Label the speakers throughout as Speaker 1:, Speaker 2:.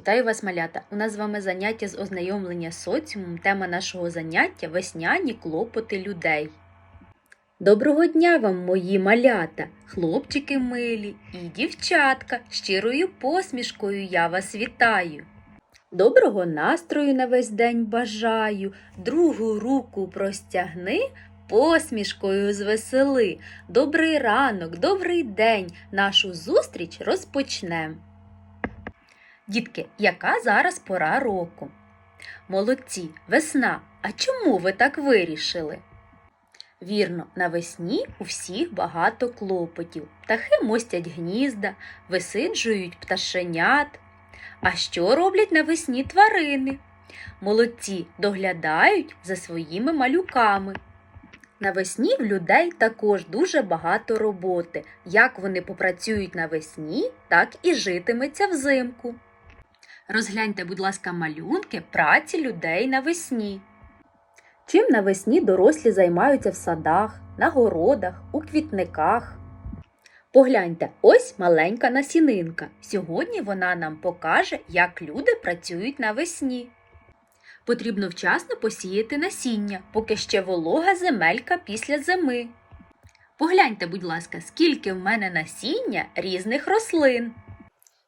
Speaker 1: Вітаю вас, малята! У нас з вами заняття з ознайомлення з соціумом. Тема нашого заняття весняні клопоти людей. Доброго дня вам, мої малята, хлопчики милі і дівчатка. Щирою посмішкою я вас вітаю. Доброго настрою на весь день бажаю, другу руку простягни, посмішкою звесели. Добрий ранок, добрий день, нашу зустріч розпочнем. Дітки, яка зараз пора року? Молодці, весна. А чому ви так вирішили? Вірно, навесні у всіх багато клопотів. Птахи мостять гнізда, висиджують пташенят. А що роблять навесні тварини? Молодці доглядають за своїми малюками. Навесні в людей також дуже багато роботи. Як вони попрацюють навесні, так і житиметься взимку. Розгляньте, будь ласка, малюнки праці людей навесні. Чим навесні дорослі займаються в садах, на городах, у квітниках. Погляньте, ось маленька насінинка. Сьогодні вона нам покаже, як люди працюють навесні. Потрібно вчасно посіяти насіння, поки ще волога земелька після зими. Погляньте, будь ласка, скільки в мене насіння різних рослин.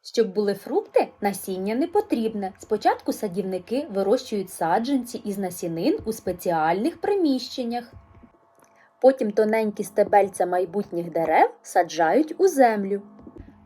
Speaker 1: Щоб були фрукти, насіння не потрібне. Спочатку садівники вирощують саджанці із насінин у спеціальних приміщеннях. Потім тоненькі стебельця майбутніх дерев саджають у землю.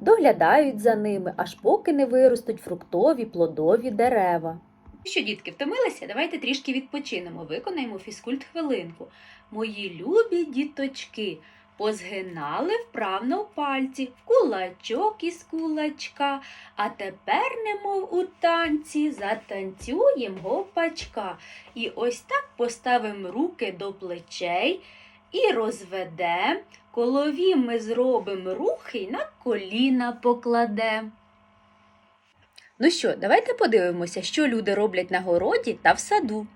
Speaker 1: Доглядають за ними, аж поки не виростуть фруктові плодові дерева. Що, дітки, втомилися? Давайте трішки відпочинемо, виконаємо фізкульт хвилинку. Мої любі діточки, позгинали вправно в пальці кулачок із кулачка, а тепер, немов у танці, затанцюєм гопачка. І ось так поставимо руки до плечей і розведем. Колові ми зробимо рухи й на коліна покладем. Ну що, давайте подивимося, що люди роблять на городі та в саду.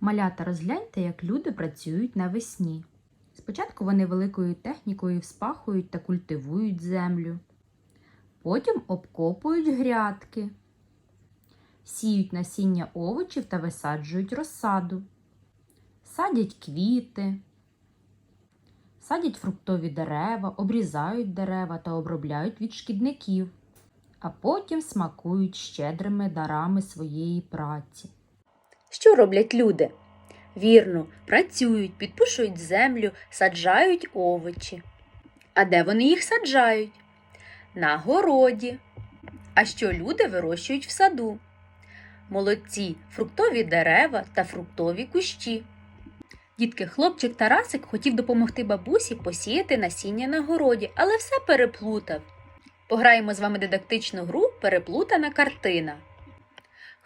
Speaker 1: Малята, розгляньте, як люди працюють навесні. Спочатку вони великою технікою вспахують та культивують землю. Потім обкопують грядки, сіють насіння овочів та висаджують розсаду, садять квіти, садять фруктові дерева, обрізають дерева та обробляють від шкідників, а потім смакують щедрими дарами своєї праці. Що роблять люди? Вірно, працюють, підпушують землю, саджають овочі. А де вони їх саджають? На городі. А що люди вирощують в саду? Молодці, фруктові дерева та фруктові кущі. Дітки, хлопчик Тарасик хотів допомогти бабусі посіяти насіння на городі, але все переплутав. Пограємо з вами дидактичну гру Переплутана картина.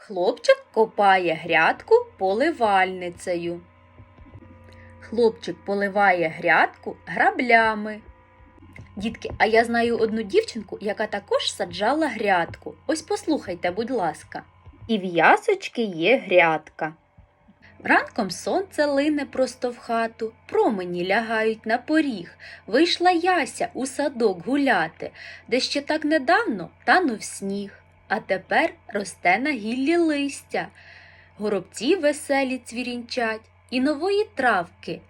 Speaker 1: Хлопчик копає грядку поливальницею. Хлопчик поливає грядку граблями. Дітки, а я знаю одну дівчинку, яка також саджала грядку. Ось послухайте, будь ласка. І в ясочки є грядка. Ранком сонце лине просто в хату, промені лягають на поріг. Вийшла яся у садок гуляти, де ще так недавно танув сніг а тепер росте на гіллі листя, горобці веселі цвірінчать і нової травки,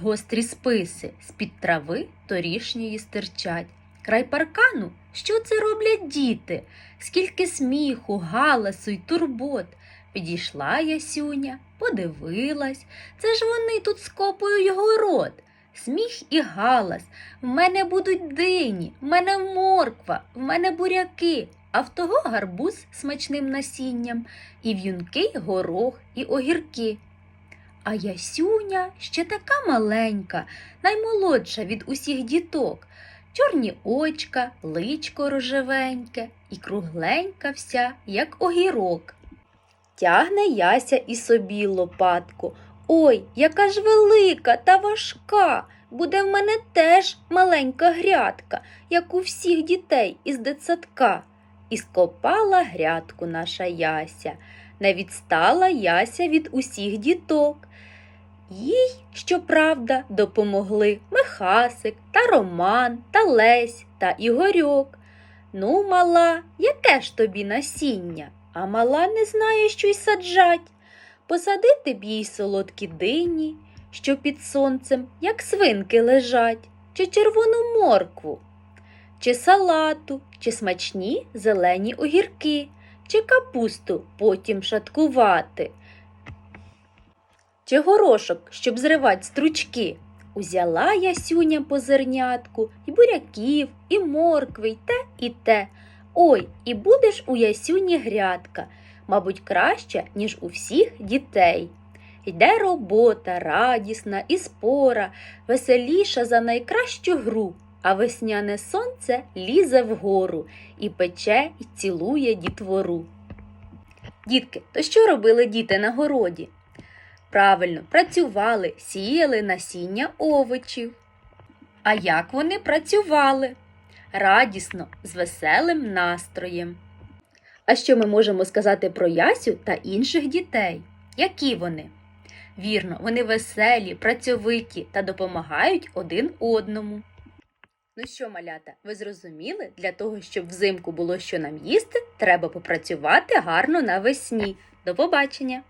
Speaker 1: гострі списи з-під трави торішньої стирчать. Край паркану, що це роблять діти? Скільки сміху, галасу й турбот. Підійшла ясюня, подивилась. Це ж вони тут скопують город. Сміх і галас. В мене будуть дині, в мене морква, в мене буряки, а в того гарбуз смачним насінням, і в'юнки, горох, і огірки. А ясюня ще така маленька, наймолодша від усіх діток, чорні очка, личко рожевеньке і кругленька вся, як огірок. Тягне яся і собі лопатку. Ой, яка ж велика та важка. Буде в мене теж маленька грядка, як у всіх дітей із дитсадка. І скопала грядку наша яся, не відстала яся від усіх діток. Їй, щоправда, допомогли Михасик та Роман та Лесь та Ігорьок. Ну, мала, яке ж тобі насіння? А мала не знає, що й саджать. Посадити б їй солодкі дині, що під сонцем, як свинки лежать, чи червону моркву, чи салату, чи смачні зелені огірки, чи капусту потім шаткувати, чи горошок, щоб зривать стручки. Узяла ясюня по зернятку, і буряків, і моркви, й те, і те. Ой, і будеш у ясюні грядка, мабуть, краща, ніж у всіх дітей. Йде робота радісна і спора, веселіша за найкращу гру, а весняне сонце лізе вгору і пече, і цілує дітвору. Дітки, то що робили діти на городі? Правильно, працювали, сіяли насіння овочів. А як вони працювали? Радісно, з веселим настроєм. А що ми можемо сказати про Ясю та інших дітей? Які вони? Вірно, вони веселі, працьовиті та допомагають один одному. Ну що, малята, ви зрозуміли? Для того, щоб взимку було що нам їсти, треба попрацювати гарно навесні. До побачення!